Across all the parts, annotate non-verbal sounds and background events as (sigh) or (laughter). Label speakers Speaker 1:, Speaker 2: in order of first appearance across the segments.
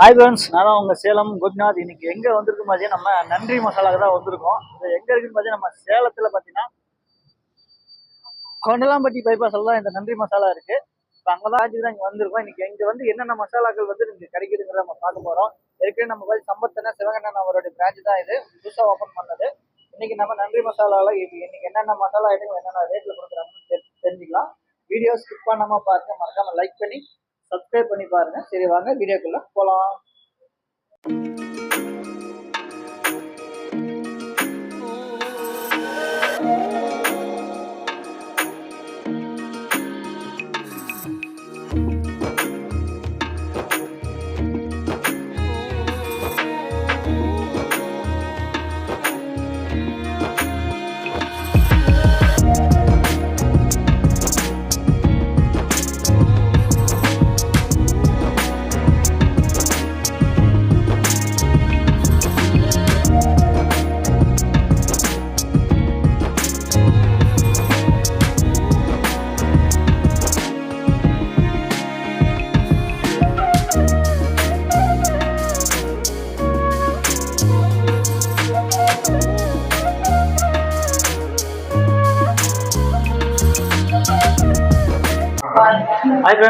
Speaker 1: Hi friends நான் தான் உங்கள் சேலம் கோபிநாத். இன்னைக்கு எங்கே வந்திருக்கு பார்த்தீங்கன்னா நம்ம நன்றி மசாலாவுக்கு தான் வந்திருக்கோம். இது எங்கே இருக்குன்னு பார்த்தீங்கன்னா நம்ம சேலத்தில் பார்த்தீங்கன்னா கொண்டலாம்பட்டி பைபாஸில் தான் இந்த நன்றி மசாலா இருக்கு. இப்போ அங்கே தான் தான் இங்கே வந்திருக்கோம். இன்னைக்கு இங்கே வந்து என்னென்ன மசாலாக்கள் வந்து இங்கே கிடைக்குதுங்கிறத நம்ம பார்க்க போகிறோம் ஏற்கனவே நம்ம போய் சம்பத்தன சிவகண்ணன் அவருடைய பிரான்ச் தான் இது. புதுசாக ஓப்பன் பண்ணது. இன்னைக்கு நம்ம நன்றி மசாலாவில் இது இன்னைக்கு என்னென்ன மசாலா ஐட்டங்கள் என்னென்ன ரேட்டில் கொடுக்குறாங்கன்னு தெரிஞ்சுக்கலாம். வீடியோ ஸ்கிப் பண்ணாமல் பார்த்து மறக்காமல் லைக் பண்ணி சப்ஸ்கிரைப் பண்ணி பாருங்க. சரி வாங்க வீடியோக்குள்ள போகலாம்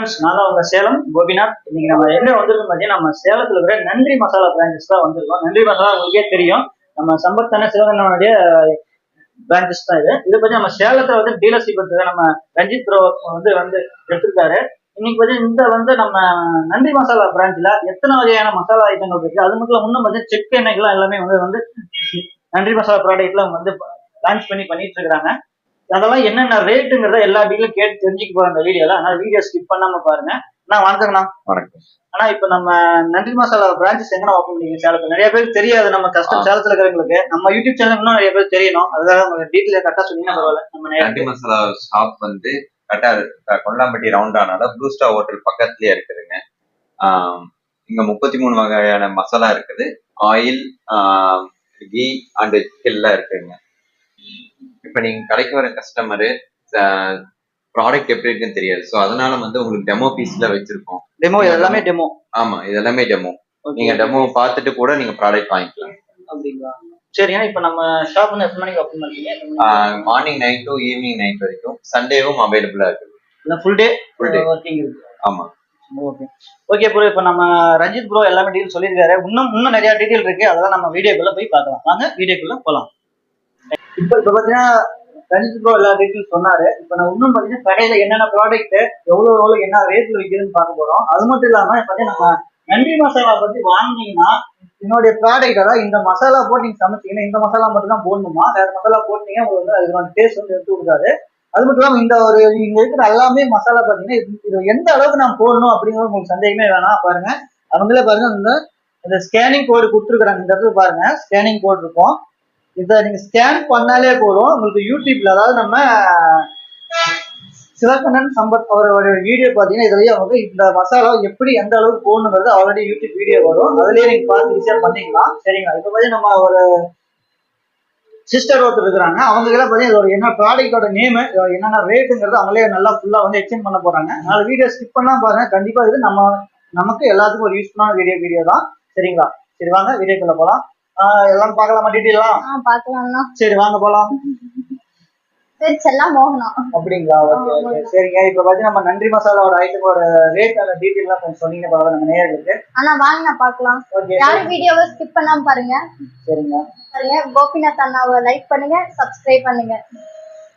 Speaker 1: ஃப்ரெண்ட்ஸ் நான் உங்க சேலம் கோபிநாத். இன்னைக்கு நம்ம என்ன வந்திருக்கோம் பார்த்தீங்கன்னா நம்ம சேலத்துல இருக்கிற நன்றி மசாலா பிரான்ச்சஸ் தான் வந்திருக்கோம். நன்றி மசாலா உங்களுக்கே தெரியும். நம்ம சம்பத்தான சிவகண்ணனுடைய பிரான்ச்சஸ் தான் இது. இதை பத்தி நம்ம சேலத்துல வந்து டீலர்ஷிப் எடுத்துக்க நம்ம ரஞ்சித் ப்ரோ வந்து வந்து எடுத்திருக்காரு. இன்னைக்கு பத்தி இந்த வந்து நம்ம நன்றி மசாலா பிரான்ச்ல எத்தனை வகையான மசாலா ஐட்டங்கள் இருக்கு? அது மட்டும் இன்னும் வந்து செக் எண்ணெய்கள் எல்லாமே வந்து வந்து நன்றி மசாலா ப்ராடக்ட்லாம் வந்து லான்ச் பண்ணி பண்ணிட்டு இருக்கிறாங்க அதெல்லாம் என்னென்ன ரேட்டுங்கிறத எல்லா டீலும் கேட்டு தெரிஞ்சுக்க போறோம் இந்த வீடியோல அதனால வீடியோ ஸ்கிப் பண்ணாம பாருங்க. நான் வணக்கங்கண்ணா.
Speaker 2: வணக்கம்.
Speaker 1: ஆனா இப்ப நம்ம நன்றி மசாலா பிரான்ச்சஸ் எங்க ஓப்பன் பண்ணீங்க? சேலத்துல. நிறைய பேருக்கு தெரியாது நம்ம கஸ்டம்
Speaker 2: ஆ.
Speaker 1: சேலத்துல இருக்கிறவங்களுக்கு. நம்ம யூடியூப் சேனல் இன்னும் நிறைய பேர் தெரியணும். அதுக்காக உங்க டீட்டெயில் கரெக்டா சொன்னீங்கன்னா பரவாயில்ல. நம்ம நேரத்துக்கு
Speaker 2: மசாலா ஷாப் வந்து கரெக்டா கொல்லாம்பட்டி ரவுண்டானால ப்ளூ ஸ்டார் ஹோட்டல் பக்கத்துலயே இருக்குதுங்க. இங்க முப்பத்தி மூணு வகையான மசாலா இருக்குது. ஆயில் கீ அண்ட் எல்லாம் இருக்குங்க. இப்ப நீங்க கடைக்கு வர கஸ்டமரு ப்ராடக்ட் எப்படி இருக்குன்னு தெரியாது. ஸோ அதனால வந்து உங்களுக்கு டெமோ பீஸ்ல வச்சிருக்கோம்.
Speaker 1: டெமோ எல்லாமே டெமோ
Speaker 2: ஆமா இது எல்லாமே டெமோ நீங்க டெமோ பார்த்துட்டு கூட நீங்க ப்ராடக்ட் வாங்கிக்கலாம்.
Speaker 1: அப்படிங்களா? சரிங்க இப்ப நம்ம ஷாப் வந்து எத்தனை மணிக்கு ஓப்பன் பண்ணீங்க
Speaker 2: morning nine to evening night வரைக்கும். சண்டேவும் அவைலபிளா இருக்குது
Speaker 1: full day
Speaker 2: Full day.
Speaker 1: Working இருக்கு.
Speaker 2: ஆமா.
Speaker 1: ஓகே ஓகே ப்ரோ இப்போ நம்ம ரஞ்சித் ப்ரோ எல்லாமே டீல் சொல்லியிருக்காரு. இன்னும் இன்னும் நிறைய டீட்டெயில் இருக்கு. அதெல்லாம் நம்ம வீடியோக்குள்ள போய் பார்க்கலாம். வாங்க வீடியோக்குள்ள போலாம். இப்போ இப்போ பார்த்தீங்கன்னா ரஞ்சித் ப்ரோ எல்லா டீட்டெயில் சொன்னாரு. இப்போ நான் இன்னும் பார்த்தீங்கன்னா கடையில என்னென்ன ப்ராடக்ட் எவ்வளோ எவ்வளோ என்ன ரேட்ல விற்கிறதுன்னு பார்க்க போறோம். அது மட்டும் இல்லாம பார்த்தீங்கன்னா நம்ம நன்றி மசாலா பத்தி வாங்கினீங்கன்னா என்னுடைய ப்ராடக்ட் அதாவது இந்த மசாலா போட்டு நீங்க சமைச்சீங்கன்னா இந்த மசாலா மட்டும் தான் போடணுமா? வேற மசாலா போட்டீங்க உங்களுக்கு வந்து அதோட டேஸ்ட் வந்து எடுத்து கொடுக்காது. அது மட்டும் இல்லாம இந்த ஒரு இங்க இருக்கிற எல்லாமே மசாலா பாத்தீங்கன்னா இது- எந்த அளவுக்கு நான் போடணும் அப்படிங்கிற உங்களுக்கு சந்தேகமே வேணாம். பாருங்க. அவங்களே பாருங்க இந்த இந்த ஸ்கேனிங் கோடு கொடுத்துருக்குறாங்க. இந்த இடத்துல பாருங்க. ஸ்கேனிங் கோடு இருக்கும். இதை நீங்க ஸ்கேன் பண்ணாலே போதும். உங்களுக்கு யூடியூப்ல அதாவது நம்ம சிவகண்ணன் சம்பத் அவரோட வீடியோ பார்த்தீங்கன்னா இதுலயே அவங்க இந்த மசாலா எப்படி எந்த அளவுக்கு போகணுங்கிறது ஆல்ரெடி யூடியூப் வீடியோ வரும். அதுலயே நீங்க பார்த்து ஈஸியா பண்ணிக்கலாம் சரிங்களா. இப்போ பார்த்தீங்கன்னா நம்ம ஒரு சிஸ்டர் ஒருத்தர் இருக்கிறாங்க. அவங்க எல்லாம் பார்த்தீங்கன்னா இதோட என்ன ப்ராடக்டோட நேம் என்னென்ன ரேட்டுங்கிறது அவங்களே நல்லா ஃபுல்லா வந்து எக்ஸ்பிளைன் பண்ண போறாங்க. அதனால வீடியோ ஸ்கிப் பண்ணா பாருங்க. கண்டிப்பா இது நம்ம நமக்கு எல்லாத்துக்கும் ஒரு யூஸ்ஃபுல்லான வீடியோ வீடியோ தான். சரிங்களா? சரி வாங்க வீடியோக்குள்ள போகலாம் எல்லாம் பார்க்கலாமா டீட்டெயிலாம்
Speaker 3: ஆ பாக்கலாம்ண்ணா
Speaker 1: சரி வாங்க போலாம்.
Speaker 3: சரி செல்லாம் மோகனம்.
Speaker 1: அப்படிங்களா? ஓகே சரிங்க. இப்போ பார்த்தீங்கன்னா நம்ம நன்றி மசாலாவோட ஐட்டமோட ரேட் அந்த டீட்டெயிலாம் கொஞ்சம் சொன்னீங்க பரவாயில்ல நம்ம நேர்களுக்கு
Speaker 3: ஆனா வாங்க பாக்கலாம் யாரும் வீடியோவை ஸ்கிப் பண்ணாம பாருங்க.
Speaker 1: சரிங்க.
Speaker 3: பாருங்க கோபிநாத் அண்ணாவை லைக் பண்ணுங்க சப்ஸ்கிரைப் பண்ணுங்க.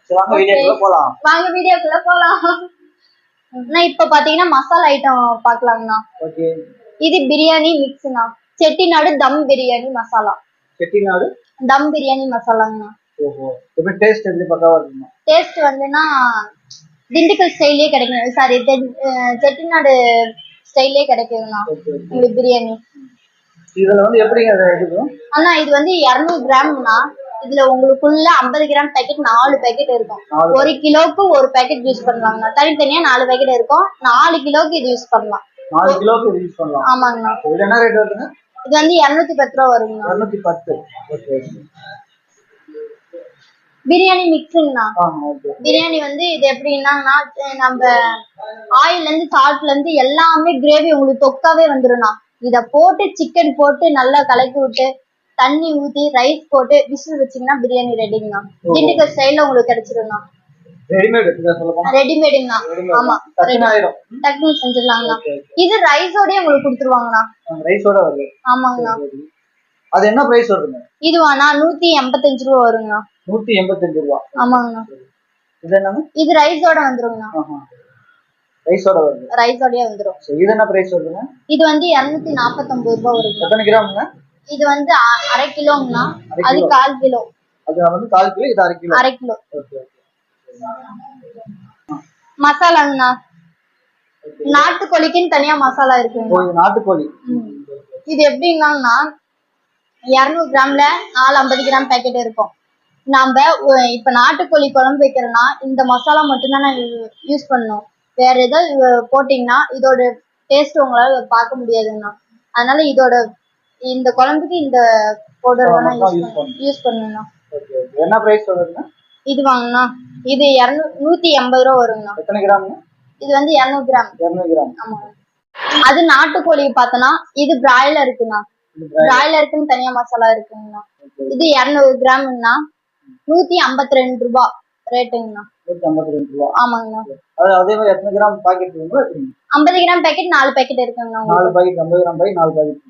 Speaker 1: சரி வாங்க வீடியோக்குள்ள போலாம்.
Speaker 3: வாங்க வீடியோக்குள்ள போலாம். அண்ணா இப்ப பாத்தீங்கன்னா மசாலா ஐட்டம் பாக்கலாங்கண்ணா
Speaker 1: ஓகே.
Speaker 3: இது பிரியாணி மிக்ஸ்ண்ணா செட்டிநாடு தம் பிரியாணி மசாலா.
Speaker 1: செட்டிநாடு?
Speaker 3: தம் பிரியாணி மசாலாங்கண்ணா.
Speaker 1: ஓஹோ. டேஸ்ட் எப்படி பக்காவா இருக்குங்க
Speaker 3: டேஸ்ட் வந்துன்னா திண்டுக்கல் ஸ்டைலே கிடைக்கும். சாரி செட்டிநாடு ஸ்டைலே கிடைக்குதுண்ணா உங்களுக்கு பிரியாணி.
Speaker 1: இதுல வந்து எப்படிங்க
Speaker 3: அண்ணா இது வந்து இரநூறு கிராம்னா இதுல உங்களுக்குள்ள ஐம்பது கிராம் பேக்கெட் நாலு பேக்கெட் இருக்கும். ஒரு கிலோக்கு ஒரு பேக்கெட் யூஸ் பண்ணலாங்கண்ணா. தனித்தனியா நாலு பேக்கெட் இருக்கும். நாலு கிலோக்கு இது யூஸ் பண்ணலாம்.
Speaker 1: நாலு கிலோக்கு யூஸ் பண்ணலாம்.
Speaker 3: ஆமாங்கண்ணா.
Speaker 1: என்ன ரேட் வருதுங்க?
Speaker 3: இது வந்து இருநூத்தி பத்து ரூபா வருங்கண்ணா
Speaker 1: இரநூத்தி பத்து. ஓகே
Speaker 3: பிரியாணி மிக்ஸுங்கண்ணா பிரியாணி வந்து இது எப்படின்னாங்கண்ணா அஹ் நம்ம ஆயில்ல இருந்து சால்ட்ல இருந்து எல்லாமே கிரேவி உங்களுக்கு தொக்காவே வந்துரும்ண்ணா. இத போட்டு சிக்கன் போட்டு நல்லா கலக்கி விட்டு தண்ணி ஊத்தி ரைஸ் போட்டு விசில் வச்சீங்கன்னா பிரியாணி ரெடிங்கண்ணா திண்டுக்கல் ஸ்டைல்ல உங்களுக்கு கிடைச்சிருங்கண்ணா
Speaker 1: ரெடிமேட் எடுத்துக்க சொல்ல போனா
Speaker 3: ரெடிமேடுங்கண்ணா ஆமா.
Speaker 1: டக்குன்னு ஆயிடும்
Speaker 3: டக்குனு செஞ்சிடலாங்கண்ணா இது ரைஸோடய உங்களுக்கு கொடுத்துருவாங்கண்ணா.
Speaker 1: ரைஸோட வருது.
Speaker 3: ஆமாங்கண்ணா.
Speaker 1: அது என்ன பிரைஸ் வருதுங்க?
Speaker 3: இதுவாண்ணா நூத்தி எண்பத்தஞ்சு ரூபா வருங்கண்ணா.
Speaker 1: நூத்தி எண்பத்தஞ்சு ரூபா.
Speaker 3: ஆமாங்கண்ணா.
Speaker 1: இது என்னங்க?
Speaker 3: இது ரைஸோட வந்துருங்கண்ணா.
Speaker 1: ரைஸோட வருது.
Speaker 3: ரைஸோடய வந்துரும்.
Speaker 1: இது என்ன பிரைஸ் வருதுங்க?
Speaker 3: இது வந்து இருநூத்தி நாப்பத்தொன்பது ரூபா வருங்க
Speaker 1: எத்தனை கிராமுங்க?
Speaker 3: இது வந்து அரை கிலோங்கண்ணா. அது
Speaker 1: கிலோ.
Speaker 3: கால் கிலோ.
Speaker 1: அது வந்து கால் கிலோ இது அரை கிலோ.
Speaker 3: அரை கிலோ.
Speaker 1: ஓகே.
Speaker 3: மசாலாங்கண்ணா நாட்டுக்கோழிக்குன்னு தனியா மசாலா
Speaker 1: இது நாட்டுக்கோழி.
Speaker 3: இது எப்படின்னாங்கண்ணா இரநூறு கிராம்ல நாலு ஐம்பது கிராம் பேக்கெட் இருக்கும். நாம இப்ப நாட்டுக்கோழி குழம்பு வைக்கிறோம்னா இந்த மசாலா மட்டும்தான் நான் யூஸ் பண்ணணும். வேற ஏதாவது போட்டீங்கன்னா இதோட டேஸ்ட் உங்களால பார்க்க முடியாதுங்கண்ணா. அதனால இதோட இந்த குழம்புக்கு இந்த பவுடர் யூஸ்
Speaker 1: use
Speaker 3: பண்ண யூஸ் பண்ணணும்ண்ணா.
Speaker 1: Okay okay. என்ன பிரைஸ் வருதுங்க
Speaker 3: இது வாங்கண்ணா இது இரநூ நூத்தி எண்பது ரூபா வருங்கண்ணா.
Speaker 1: எத்தனை கிராமுங்க?
Speaker 3: இது வந்து இரநூறு கிராம்.
Speaker 1: இரநூறு கிராம்.
Speaker 3: ஆமாங்க அது நாட்டுக்கோழி பார்த்தோன்னா இது பிராய்லர் இருக்குண்ணா பிராய்லருக்குன்னு தனியா மசாலா இருக்குங்கண்ணா. இது இரநூறு கிராமுங்கண்ணா. நூத்தி ஐம்பத்தி ரெண்டு ரூபா ரேட்டுங்கண்ணா.
Speaker 1: நூத்தி ஐம்பத்தி ரெண்டு ரூபா.
Speaker 3: ஆமாங்கண்ணா.
Speaker 1: அது மாதிரி எத்தனை கிராம் பாக்கெட்.
Speaker 3: ஐம்பது கிராம் பேக்கெட் நாலு பேக்கெட் இருக்குங்கண்ணா.
Speaker 1: நாலு பாக்கெட் ஐம்பது கிராம் பாக்கெட் நாலு பாக்கெட்.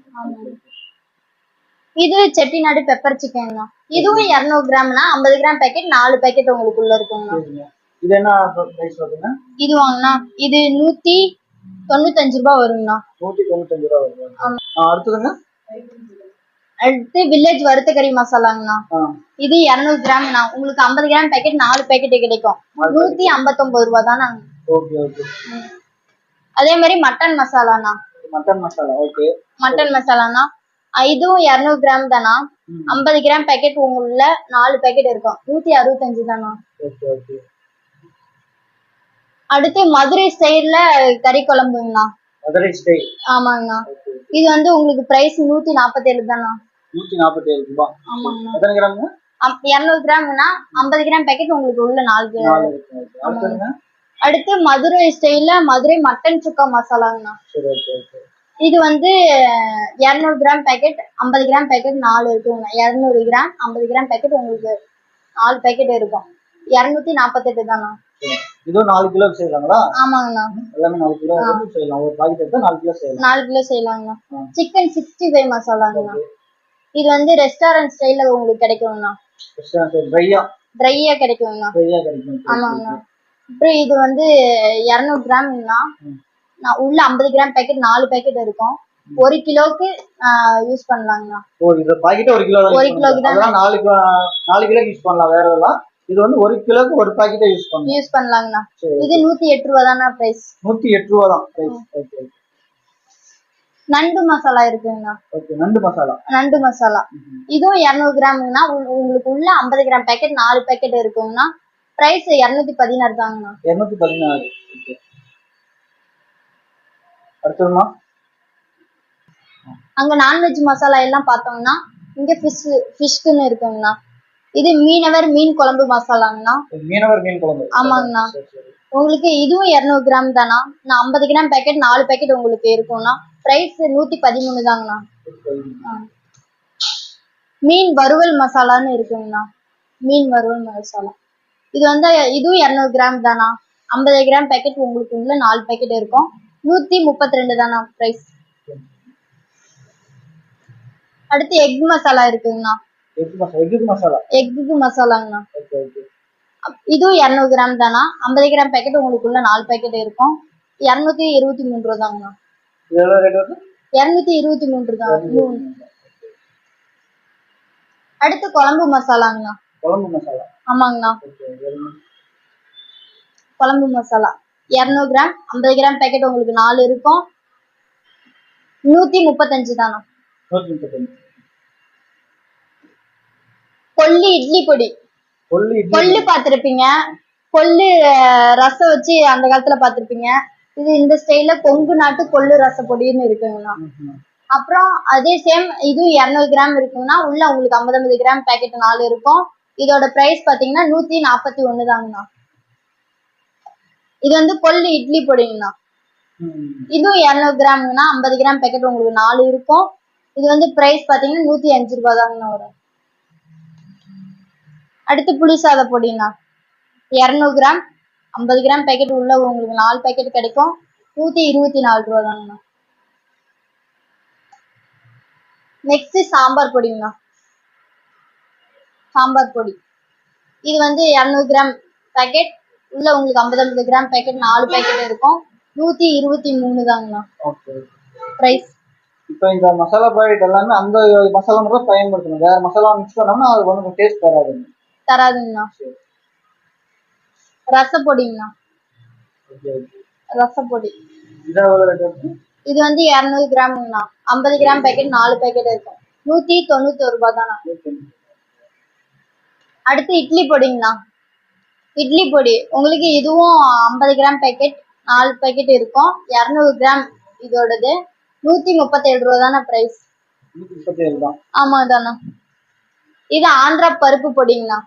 Speaker 3: இது செட்டிநாடு பெப்பர் சிக்கன்ண்ணா இதுவும் இரநூறு கிராம்னா ஐம்பது கிராம் பேக்கெட் நாலு பேக்கெட் உங்களுக்குள்ள இருக்குங்கண்ணா
Speaker 1: சரிங்க. இது என்ன
Speaker 3: இது வாங்கண்ணா இது நூத்தி தொண்ணூத்தஞ்சு ரூபா வருங்கண்ணா
Speaker 1: நூத்தி தொண்ணூத்தஞ்சு ரூபா வருது ஆ, அடுத்ததுங்க?
Speaker 3: அடுத்து வில்லேஜ் வறுத்தக்கறி மசாலாங்கண்ணா.
Speaker 1: ஆ.
Speaker 3: இது இரநூறு கிராம்ண்ணா உங்களுக்கு ஐம்பது கிராம் பேக்கெட் நாலு பேக்கெட் கிடைக்கும். நூத்தி ஐம்பத்தொன்பது ரூபா தான் அதே மாதிரி mutton மசாலாண்ணா.
Speaker 1: Mutton masala okay.
Speaker 3: Mutton மசாலானா அஹ் இதுவும் இரநூறு கிராம் தானா. ஐம்பது கிராம் பேக்கெட் உங்களுள்ள நாலு பேக்கெட் இருக்கும். நூத்தி அறுபத்தஞ்சு தானா? அடுத்து மதுரை ஸ்டைல்ல கறி குழம்புங்கண்ணா
Speaker 1: மதுரை ஸ்டைல்
Speaker 3: ஆமாங்கண்ணா இது வந்து உங்களுக்கு பிரைஸ் நூத்தி நாற்பத்தேழு தானா?
Speaker 1: நூத்தி நாற்பத்தி ஏழு ரூபாய்
Speaker 3: ஆமாங்கண்ணா
Speaker 1: எத்தனை
Speaker 3: அம்- இரநூறு கிராம்னா ஐம்பது கிராம் பேக்கெட் உங்களுக்கு உள்ள நாலு கிராம். அடுத்து மதுரை ஸ்டைல்ல மதுரை மட்டன் சுக்கா மசாலாங்கண்ணா.
Speaker 1: சரி ஓகே ஓகே.
Speaker 3: இது வந்து இரநூறு கிராம் பேக்கெட் ஐம்பது கிராம் பேக்கெட் நாலு இருக்குங்கண்ணா இரநூறு கிராம் ஐம்பது கிராம் பேக்கெட் உங்களுக்கு நாலு பேக்கெட் இருக்கும். இரநூத்தி நாற்பத்தெட்டு தானா
Speaker 1: இதுவும் நாலு கிலோ செய்யலாங்களா?
Speaker 3: ஆமாங்கண்ணா
Speaker 1: எல்லாமே நாலு கிலோ செய்யலாம். ஒரு பாக்கெட் எடுத்தா நாலு கிலோ செய்யலாம்.
Speaker 3: நாலு கிலோ செய்யலாங்கண்ணா. சிக்கன் சிக்ஸ்டி ஃபைவ் மசாலாங்கண்ணா இது வந்து ரெஸ்டாரண்ட் ஸ்டைல்ல உங்களுக்கு கிடைக்குங்கண்ணா
Speaker 1: ட்ரையா
Speaker 3: ட்ரையா கிடைக்குங்கண்ணா
Speaker 1: ட்ரையா கிடைக்கும்.
Speaker 3: ஆமாங்கண்ணா அப்புறம் இது வந்து இரநூறு கிராம்ங்கண்ணா உள்ள ஐம்பது கிராம் பேக்கெட் நாலு பேக்கெட் இருக்கும். ஒரு கிலோவுக்கு யூஸ் பண்ணலாங்கண்ணா
Speaker 1: இது பாக்கெட் ஒரு கிலோ
Speaker 3: ஒரு கிலோக்கு. தான்?
Speaker 1: நாலு கிலோ நாலு கிலோ யூஸ் பண்ணலாம். வேற எல்லாம் இது வந்து ஒரு கிலோக்கு ஒரு பாக்கெட்டே யூஸ் பண்ணலாம்.
Speaker 3: யூஸ் பண்ணலாங்கண்ணா இது நூத்தி எட்டு ரூபா தானா பிரைஸ்
Speaker 1: நூத்தி எட்டு ரூபா தான். Okay okay.
Speaker 3: நண்டு மசாலா இருக்குங்கண்ணா
Speaker 1: ஓகே நண்டு மசாலா.
Speaker 3: நண்டு மசாலா. இதுவும் இரநூறு கிராம்னா உங்களுக்கு உள்ள ஐம்பது கிராம் பேக்கெட் நாலு பேக்கெட் இருக்குங்கண்ணா? பிரைஸ் இரநூத்தி பதினாறு தாங்கண்ணா.
Speaker 1: இருநூத்தி பதினாறு. அடுத்ததுமா
Speaker 3: அங்க நான்வெஜ் மசாலா எல்லாம் பார்த்தோம்னா இங்க ஃபிஷ் ஃபிஷ்க்குன்னு இருக்குங்கண்ணா. இது மீனவர் மீன் குழம்பு மசாலாங்கண்ணா
Speaker 1: மீனவர் மீன் குழம்பு.
Speaker 3: ஆமாங்கண்ணா. உங்களுக்கு இதுவும் இரநூறு கிராம் தானா? நான் ஐம்பது கிராம் பேக்கெட் நாலு பேக்கெட் உங்களுக்கு இருக்கும்னா பிரைஸ் நூத்தி பதிமூணு தாங்கண்ணா. மீன் வறுவல் மசாலான்னு இருக்குங்கண்ணா. மீன் வறுவல் மசாலா இது வந்து இதுவும் இரநூறு கிராம் தானா? ஐம்பது கிராம் பேக்கெட் உங்களுக்கு உள்ள நாலு பேக்கெட் இருக்கும். நூத்தி முப்பத்தி ரெண்டு தானா பிரைஸ் அடுத்து எக் மசாலா இருக்குங்கண்ணா
Speaker 1: எக் மசாலா
Speaker 3: மசாலாங்கண்ணா இதுவும் இரநூறு கிராம் தானா? ஐம்பது கிராம் பேக்கெட் உங்களுக்குள்ள நாலு பேக்கெட் இருக்கும். இரநூத்தி இருபத்தி மூணு ரூபா தாங்கண்ணா
Speaker 1: இது எவ்வளோ ரேட் வருது?
Speaker 3: இரநூத்தி இருபத்தி மூணு. தான். அடுத்து குழம்பு மசாலாங்கண்ணா.
Speaker 1: குழம்பு மசாலா.
Speaker 3: ஆமாங்கண்ணா. குழம்பு மசாலா. இரநூறு கிராம் ஐம்பது கிராம் பேக்கெட் உங்களுக்கு நாலு இருக்கும். நூத்தி முப்பத்தஞ்சு தானா? கொல்லி இட்லி பொடி.
Speaker 1: கொல்லு
Speaker 3: கொள்ளு அஹ், ரசம் வச்சு அந்த காலத்துல பார்த்திருப்பீங்க. இது இந்த ஸ்டைல்ல கொங்கு நாட்டு கொள்ளு ரச பொடின்னு இருக்குங்கண்ணா. அப்புறம் அதே சேம் இதுவும் இரநூறு கிராம் இருக்குங்கன்னா உள்ள உங்களுக்கு ஐம்பது ஐம்பது கிராம் பேக்கெட் நாலு இருக்கும். இதோட பிரைஸ் பாத்தீங்கன்னா நூத்தி நாற்பத்தி ஒண்ணு தாங்கண்ணா. இது வந்து கொள்ளு இட்லி பொடிங்கண்ணா. இதுவும் இரநூறு கிராம்னா ஐம்பது கிராம் பேக்கெட் உங்களுக்கு நாலு இருக்கும். இது வந்து பிரைஸ் பாத்தீங்கன்னா நூத்தி அஞ்சு ரூபாய் தாங்கண்ணா வரும். அடுத்து புளி சாத பொடிண்ணா இரநூறு கிராம் ஐம்பது கிராம் பேக்கெட் உள்ள உங்களுக்கு நாலு பேக்கெட் கிடைக்கும். நூத்தி இருபத்தி நாலு ரூபா தாங்கண்ணா. நெக்ஸ்ட் சாம்பார் பொடிங்கண்ணா. சாம்பார் பொடி. இது வந்து இரநூறு கிராம் பேக்கெட் உள்ள உங்களுக்கு ஐம்பது ஐம்பது கிராம் பேக்கெட் நாலு பேக்கெட் இருக்கும். நூத்தி இருபத்தி மூணு தாங்கண்ணா
Speaker 1: ஓகே
Speaker 3: பிரைஸ்
Speaker 1: இப்போ இந்த மசாலா ப்ராடக்ட் எல்லாமே அந்த மசாலா மட்டும் பயன்படுத்தணும். வேற மசாலா மிக்ஸ் பண்ணோம்னா அது வந்து டேஸ்ட் வராது
Speaker 3: தராதுங்கண்ணா. ரசப்பொடிங்கண்ணா. ரசப்பொடி.
Speaker 1: இது
Speaker 3: வந்து இரநூறு கிராம்ங்கண்ணா. ஐம்பது கிராம் பேக்கெட் நாலு பேக்கெட் இருக்கும். நூத்தி தொண்ணூத்தி ஒரு ரூபாய் தானா அடுத்து இட்லி பொடிங்கண்ணா. இட்லி பொடி. உங்களுக்கு இதுவும் ஐம்பது கிராம் பேக்கெட் நாலு பேக்கெட் இருக்கும். இரநூறு கிராம் இதோடது. நூத்தி முப்பத்தேழு ரூபா தானே பிரைஸ்
Speaker 1: நூற்றி தான்.
Speaker 3: ஆமா தானே இது ஆந்திரா பருப்பு பொடிங்கண்ணா.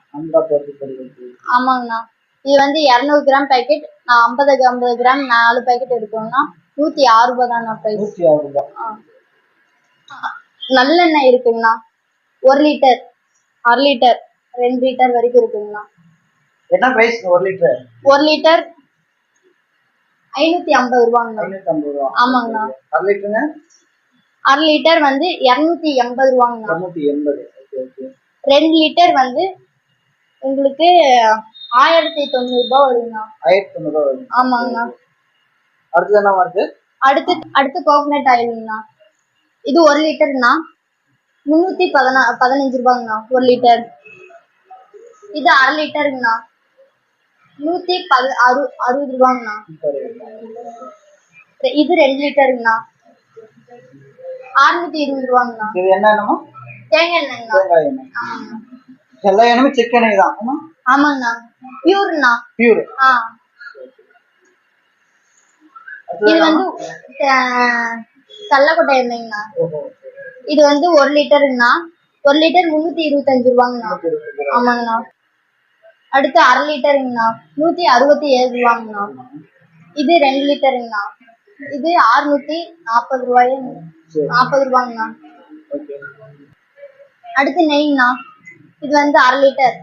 Speaker 3: ஆமாங்கண்ணா. இது வந்து இரநூறு கிராம் பேக்கெட் நான் ஐம்பது ஐம்பது கிராம் நாலு பேக்கெட் எடுத்தோம்னா நூத்தி ஆறு ரூபாய் தான்ண்ணா பிரைஸ்
Speaker 1: நூற்றி
Speaker 3: நல்லெண்ணெய் இருக்குங்கண்ணா. ஒரு லிட்டர் அரை லிட்டர் ரெண்டு லிட்டர் வரைக்கும் இருக்குங்கண்ணா.
Speaker 1: என்ன பிரைஸ் ஒரு லிட்டர்
Speaker 3: ஒரு லிட்டர் ஐநூத்தி ஐம்பது ரூபாங்கண்ணா.
Speaker 1: ஐநூற்றி ஐம்பது ரூபா.
Speaker 3: ஆமாங்கண்ணா.
Speaker 1: அரை லிட்டருங்க
Speaker 3: அரை லிட்டர் வந்து இரநூத்தி எண்பது ரூபாங்கண்ணா.
Speaker 1: இரநூத்தி எண்பது. Okay okay.
Speaker 3: ரெண்டு லிட்டர் வந்து உங்களுக்கு ஆயிரத்தி தொண்ணூறு ரூபாய் வருங்கண்ணா.
Speaker 1: ஆயிரத்தி தொண்ணூறுபா வருது
Speaker 3: ஆமாங்கண்ணா.
Speaker 1: அடுத்தது என்ன வருது
Speaker 3: அடுத்து அடுத்து கோகனட் ஆயிலுங்கண்ணா இது ஒரு லிட்டர்னா முந்நூற்றி பதினா பதினஞ்சு ரூபாங்கண்ணா ஒரு லிட்டர் இது அரை லிட்டருங்கண்ணா நூற்றி பது அறு அறுபது ரூபாங்கண்ணா. இது ரெண்டு லிட்டருங்கண்ணா. அறுநூத்தி இருபது ரூபாங்கண்ணா.
Speaker 1: இது என்ன என்னமோ?
Speaker 3: தேங்காய் எண்ணெய்ங்கண்ணா.
Speaker 1: தேங்காய் எண்ணெய்.
Speaker 3: ஆமாங்கண்ணா
Speaker 1: எல்லா எண்ணெயுமே செக் எண்ணெய் தான். ஆமா?
Speaker 3: ஆமாங்கண்ணா. பியூர்ண்ணா
Speaker 1: பியூர்
Speaker 3: ஆ. இது வந்து அஹ், கடலக்கொட்டை எண்ணெய்ங்கண்ணா. இது வந்து ஒரு லிட்டருங்கண்ணா. ஒரு லிட்டர் முந்நூற்றி இருபத்தஞ்சு ரூபாங்கண்ணா. ஆமாங்கண்ணா. அடுத்து அரை லிட்டருங்கண்ணா. நூற்றி அறுபத்தி ஏழு ரூபாங்கண்ணா. இது ரெண்டு லிட்டருங்கண்ணா. இது ஆறுநூத்தி நாற்பது ரூபாய் நாற்பது ரூபாங்கண்ணா. அடுத்து நெய்ங்கண்ணா. இது வந்து அரை லிட்டர்.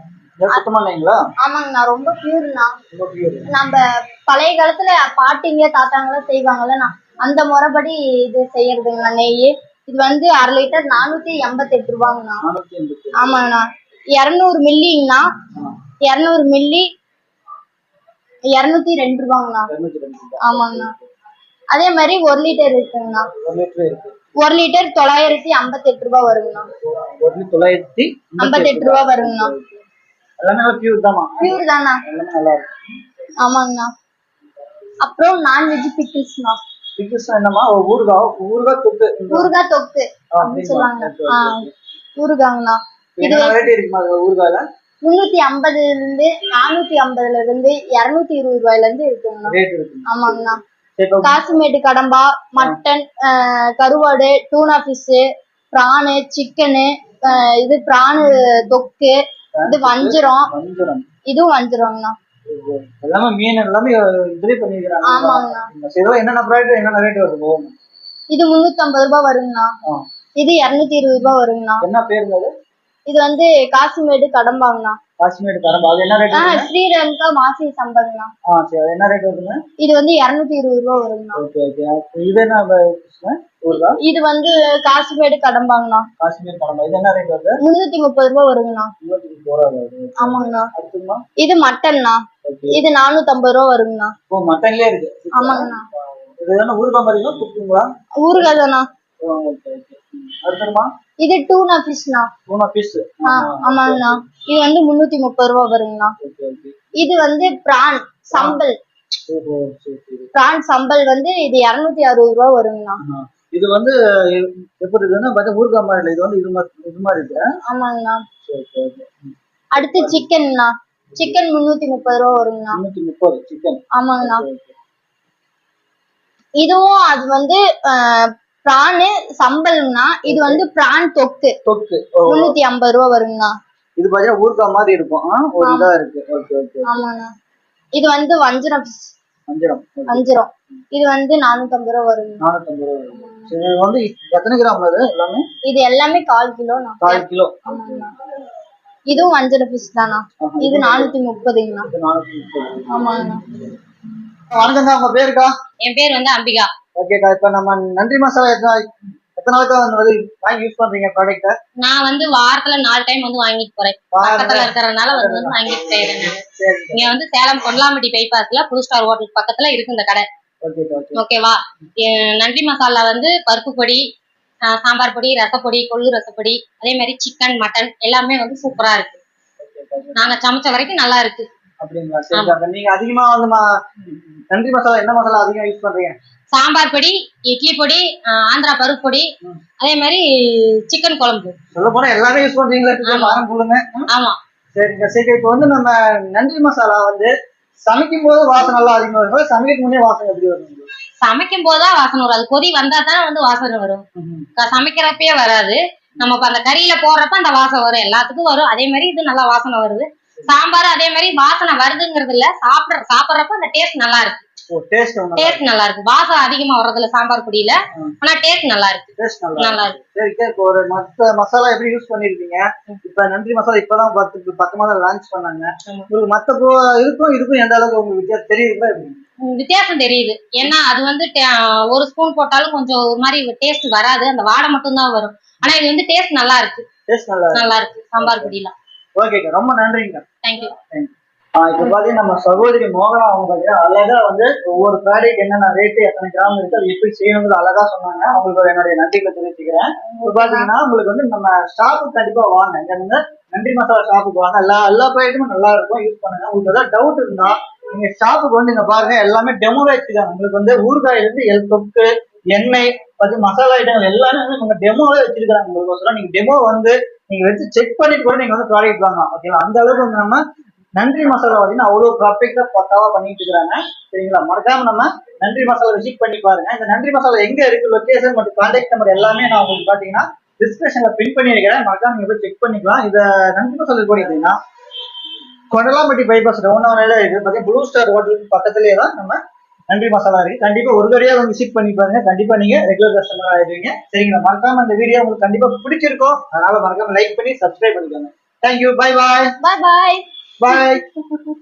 Speaker 3: ஆமாங்கண்ணா. ரொம்ப பியூர்ண்ணா. நம்ம பழைய காலத்துல பாட்டிங்க தாத்தாங்களாம் செய்வாங்கல்லண்ணா. அந்த முறைப்படி இது செய்யறதுங்கண்ணா நெய் இது வந்து அரை லிட்டர் நானூத்தி எண்பத்தெட்டு ரூபாங்கண்ணா.
Speaker 1: நானூத்தி எண்பத்தி
Speaker 3: ஆமாங்கண்ணா. இரநூறு மில்லிங்கண்ணா. இரநூறு மில்லி இரநூத்தி ரெண்டு ரூபாங்கண்ணா. ஆமாங்கண்ணா. அதே மாதிரி ஒரு லிட்டர் இருக்குங்கண்ணா.
Speaker 1: ஒரு லிட்டர்
Speaker 3: தொள்ளாயிரத்தி ஐம்பத்தெட்டு ரூபாய் வருங்கண்ணா.
Speaker 1: ஒரு லிட்டர் தொள்ளாயிரத்தி
Speaker 3: ஐம்பத்தெட்டு ரூபாய் வருங்கண்ணா.
Speaker 1: எல்லாமே பியூர்
Speaker 3: பியூர் தானா ஆமாங்கண்ணா. அப்புறம் நான்வெஜ் பிக்கிள்ஸ்ண்ணா
Speaker 1: பிக்ஸ் என்னமா ஊறுகாய் ஊறுகாய் இந்த-
Speaker 3: ஊறுகாய் தொக்கு அப்படின்னு சொல்லுவாங்க ஊறுகாங்கண்ணா. இது
Speaker 1: என்ன வெரைட்டி இருக்குமா அது ஊறுகாயில?
Speaker 3: முன்னூத்தி ஐம்பதுல இருந்து நானூத்தி ஐம்பதுல இருந்து இருநூத்தி இருபது ரூபாயில இருந்து இருக்குங்கண்ணா. ஆமாங்கண்ணா. காசிமேட்டு கடம்பா மட்டன் கருவாடு டூனா ஃபிஷ் பிரானு சிக்கனு இது பிரானு தொக்கு இது வஞ்சிரம். இதுவும் வஞ்சிரம்ண்ணா
Speaker 1: எல்லாமே மீன் எல்லாமே இதுலயே பண்ணிக்கிறாங்க
Speaker 3: ஆமாங்கண்ணா.
Speaker 1: என்னென்ன ப்ராடக்ட் என்னென்ன ரேட் வருது?
Speaker 3: இது முன்னூத்தி ஐம்பது ரூபாய் வருங்கண்ணா. இது இருநூத்தி இருபது ரூபாய் வருங்கண்ணா.
Speaker 1: என்ன பேருங்க
Speaker 3: இது வந்து காசிமேடு கடம்பாங்கண்ணா
Speaker 1: காஷ்மீர் கரம்பா அது என்ன ரேட்
Speaker 3: ஆஹ் ஸ்ரீரங்கா மாசி சம்பல்ண்ணா
Speaker 1: ஆ சரி அது என்ன ரேட் வருதுங்க?
Speaker 3: இது வந்து இருநூத்தி இருபது ரூபாய் வருங்கண்ணா.
Speaker 1: Okay okay. இது என்ன
Speaker 3: இது வந்து காசிமேடு கடம்பாங்கண்ணா
Speaker 1: காஷ்மீர் கரம்பா இது என்ன ரேட் வருது?
Speaker 3: முன்னூத்தி முப்பது ரூபாய் வருங்கண்ணா.
Speaker 1: இருபத்தி போரா வருது.
Speaker 3: ஆமாங்கண்ணா.
Speaker 1: அடுத்துமா
Speaker 3: இது மட்டன்ண்ணா.
Speaker 1: ஓகே.
Speaker 3: இது நானூத்தி ஐம்பது ரூபா வருங்கண்ணா.
Speaker 1: ஓ மட்டன்லயே இருக்கு.
Speaker 3: ஆமாங்கண்ணா.
Speaker 1: இது என்ன ஊறுகாய் மாதிரி இருக்கா குக்குங்களா
Speaker 3: ஊறுகாய் தானா
Speaker 1: ஓகே ஓகே. அடுத்துமா
Speaker 3: இது டூனா ஃபிஷ்ண்ணா
Speaker 1: பீஸ்
Speaker 3: ஆ ஆமாங்கண்ணா. இது வந்து முன்னூத்தி முப்பது ரூபா வருங்கண்ணா. இது வந்து பிரான் சம்பல். பிரான் சம்பல் வந்து இது இருநூத்தி அறுபது ரூபா வருங்கண்ணா.
Speaker 1: இது வந்து எப்படி இருக்குன்னா பார்த்தா ஊறுகாய் மாதிரி இல்லை. இது வந்து இது மாதிரி இது மாதிரி இருக்கு.
Speaker 3: ஆமாங்கண்ணா. அடுத்து சிக்கன்ண்ணா. சிக்கன் முன்னூத்தி முப்பது ரூபா வருங்கண்ணா.
Speaker 1: முன்னூத்தி முப்பது சிக்கன்.
Speaker 3: ஆமாங்கண்ணா. இதுவும் அது வந்து பிரானு சம்பல்னா இது வந்து பிரான் தொக்கு.
Speaker 1: தொக்கு.
Speaker 3: முன்னூத்தி ஐம்பது ரூபா வருங்கண்ணா.
Speaker 1: இது பார்த்தீங்கன்னா ஊறுகாய் மாதிரி இருக்கும்? ஒரு இதா இருக்கு. Okay okay.
Speaker 3: ஆமாண்ணா. இது வந்து வஞ்சரம். fish.
Speaker 1: அஞ்சிரம்
Speaker 3: அஞ்சிரம் இது வந்து நானூத்தம்பது ரூபா வருங்க
Speaker 1: நானூத்தம்பது ரூபா வரும். சரி இது வந்து எத்தனை கிராம் அது எல்லாமே?
Speaker 3: இது எல்லாமே கால்
Speaker 1: கால் கிலோ.
Speaker 3: ஆமாங்கண்ணா இதுவும் அஞ்சரை பீஸ் தானா. இது நானூத்தி முப்பதுங்கண்ணா
Speaker 1: நானூத்தி முப்பது
Speaker 3: ஆமாங்கண்ணா
Speaker 1: வணக்கம்க்கா உங்க பேருக்கா?
Speaker 4: என் பேர் வந்து அம்பிகா.
Speaker 1: ஓகேக்கா இப்ப நம்ம நன்றி மசாலா எத்தனை எத்தனை நாளுக்கா வந்து வாங்கி யூஸ் பண்றீங்க ப்ராடக்ட்ட
Speaker 4: நான் வந்து வாரத்துல நாலு டைம் வந்து வாங்கிட்டு போறேன். பக்கத்துல இருக்கிறதுனால வந்து வந்து வாங்கிட்டு போயிடுறேன் இங்க வந்து சேலம் கொல்லாம்பட்டி பைபாஸ்ல புது ஸ்டார் ஹோட்டல் பக்கத்துல இருக்கு இந்த கடை. ஓகேவா நன்றி மசாலா வந்து பருப்பு பொடி சாம்பார் பொடி ரசப்பொடி கொள்ளு ரசப்பொடி அதே மாதிரி சிக்கன் மட்டன் எல்லாமே வந்து சூப்பரா இருக்கு. நாங்க சமைச்ச வரைக்கும் நல்லா இருக்கு.
Speaker 1: அப்படிங்களா? நீங்க அதிகமா வந்து நன்றி மசாலா என்ன மசாலா அதிகமா யூஸ் பண்றீங்க?
Speaker 4: சாம்பார் பொடி இட்லி பொடி ஆந்திரா பருப்பு பொடி. அதே மாதிரி சிக்கன் குழம்பு.
Speaker 1: சொல்ல போனா எல்லாமே யூஸ் பண்றீங்களா?
Speaker 4: ஆமா.
Speaker 1: சரிங்க சரி இப்போ வந்து நம்ம நன்றி மசாலா வந்து சமைக்கும் போது வாசனை நல்லா அதிகமா இருக்கும் சமைக்கிறதுக்கு முன்னே வாசனை எப்படி வரும்?
Speaker 4: சமைக்கும் போதுதான் வாசனை வரும். அது கொதி வந்தா தானே வந்து வாசனை வரும். சமைக்கிறப்பயே வராது. நம்ம இப்ப அந்த கறியில போடுறப்ப அந்த வாசனை வரும். எல்லாத்துக்கும் வரும். அதே மாதிரி இது நல்லா வாசனை வருது. சாம்பார் அதே மாதிரி வாசனை வருதுங்கிறது இல்ல. சாப்பிடுற சாப்பிடுறப்ப அந்த டேஸ்ட் நல்லா இருக்கு.
Speaker 1: டேஸ்ட் நல்லா
Speaker 4: டேஸ்ட் நல்லா இருக்கு. வாசம் அதிகமா வர்றது இல்ல சாம்பார் பொடியில. ஆனா டேஸ்ட் நல்லா இருக்கு.
Speaker 1: டேஸ்ட் நல்லா இருக்கு. இப்போ ஒரு மத்த மசாலா எப்படி யூஸ் பண்ணிருக்கீங்க? இப்ப நன்றி மசாலா இப்பதான் பத்து பக்கமா தான் லான்ச் பண்ணாங்க. உங்களுக்கு மத்த போ இதுக்கும் எந்த அளவுக்கு உங்களுக்கு வித்தியாசம்
Speaker 4: ம், வித்தியாசம் தெரியுது. ஏன்னா அது வந்து ஒரு ஸ்பூன் போட்டாலும் கொஞ்சம் ஒரு மாதிரி டேஸ்ட் வராது. அந்த வாடை மட்டும் தான் வரும். ஆனா இது வந்து டேஸ்ட் நல்லா இருக்கு.
Speaker 1: டேஸ்ட் நல்லா இருக்கு.
Speaker 4: நல்லா இருக்கு. சாம்பார் பொடியில.
Speaker 1: ஓகேக்கா ரொம்ப நன்றிங்க.
Speaker 4: தேங்க்யூ
Speaker 1: ஆஹ் இப்ப பாத்தீங்கன்னா நம்ம சகோதரி மோகனா அவங்க பாத்தீங்கன்னா அழகா வந்து ஒவ்வொரு ப்ராடக்ட் என்னென்ன ரேட்டு எத்தனை கிராம் இருக்கு அது எப்படி செய்யணுங்கிறது அழகா சொன்னாங்க. அவங்களுக்கு என்னுடைய நன்றிகளை தெரிவிச்சுக்கிறேன். இப்ப பாத்தீங்கன்னா உங்களுக்கு வந்து நம்ம ஷாப்புக்கு கண்டிப்பா வாங்க. இங்க வந்து நன்றி மசாலா ஷாப்புக்கு வாங்க. எல்லா எல்லா ப்ராடக்ட்டுமே நல்லா இருக்கும் யூஸ் பண்ணுங்க. உங்களுக்கு ஏதாவது டவுட் இருந்தா நீங்க ஷாப்புக்கு வந்து இங்க பாருங்க. எல்லாமே டெமோவே வச்சுக்காங்க உங்களுக்கு வந்து ஊறுகாயில இருந்து எல் தொக்கு எண்ணெய் பத்தி மசாலா ஐட்டங்கள் எல்லாமே வந்து உங்க டெமோவே வச்சிருக்காங்க உங்களுக்கு நீங்க டெமோ வந்து நீங்க வச்சு செக் பண்ணிட்டு கூட நீங்க வந்து ப்ராடக்ட் வாங்கலாம். ஓகேங்களா அந்த அளவுக்கு வந்து நம்ம நன்றி மசாலா பார்த்தீங்கன்னா அவ்வளோ பர்ஃபெக்டாக பக்காவா பண்ணிட்டு இருக்கிறாங்க. சரிங்களா? மறக்காம நம்ம நன்றி மசாலா விசிட் பண்ணி பாருங்க. இந்த நன்றி மசாலா எங்க இருக்கு? லொக்கேஷன் மற்றும் கான்டாக்ட் நம்பர் எல்லாமே நான் உங்களுக்கு பாத்தீங்கன்னா டிஸ்கிரிப்ஷன்ல பின் பண்ணி வைக்கிறேன் மறக்காம நீங்க போய் செக் பண்ணிக்கலாம். இதை நன்றி மசாலா போனீங்கன்னா கொடலாம்பட்டி பைபாஸ் ரவுண்டானில இருக்கு பார்த்தீங்கன்னா ப்ளூ ஸ்டார் ஹோட்டலுக்கு பக்கத்துலயே தான் நம்ம நன்றி மசாலா இருக்கு. கண்டிப்பா ஒரு தடவையா வந்து விசிட் பண்ணி பாருங்க. கண்டிப்பா நீங்க ரெகுலர் கஸ்டமர் ஆயிடுவீங்க. சரிங்களா? மறக்காம இந்த வீடியோ உங்களுக்கு கண்டிப்பா பிடிச்சிருக்கும். அதனால மறக்காம லைக் பண்ணி சப்ஸ்கிரைப் பண்ணிக்கோங்க. Thank you bye bye
Speaker 3: bye bye
Speaker 1: பாய் (laughs)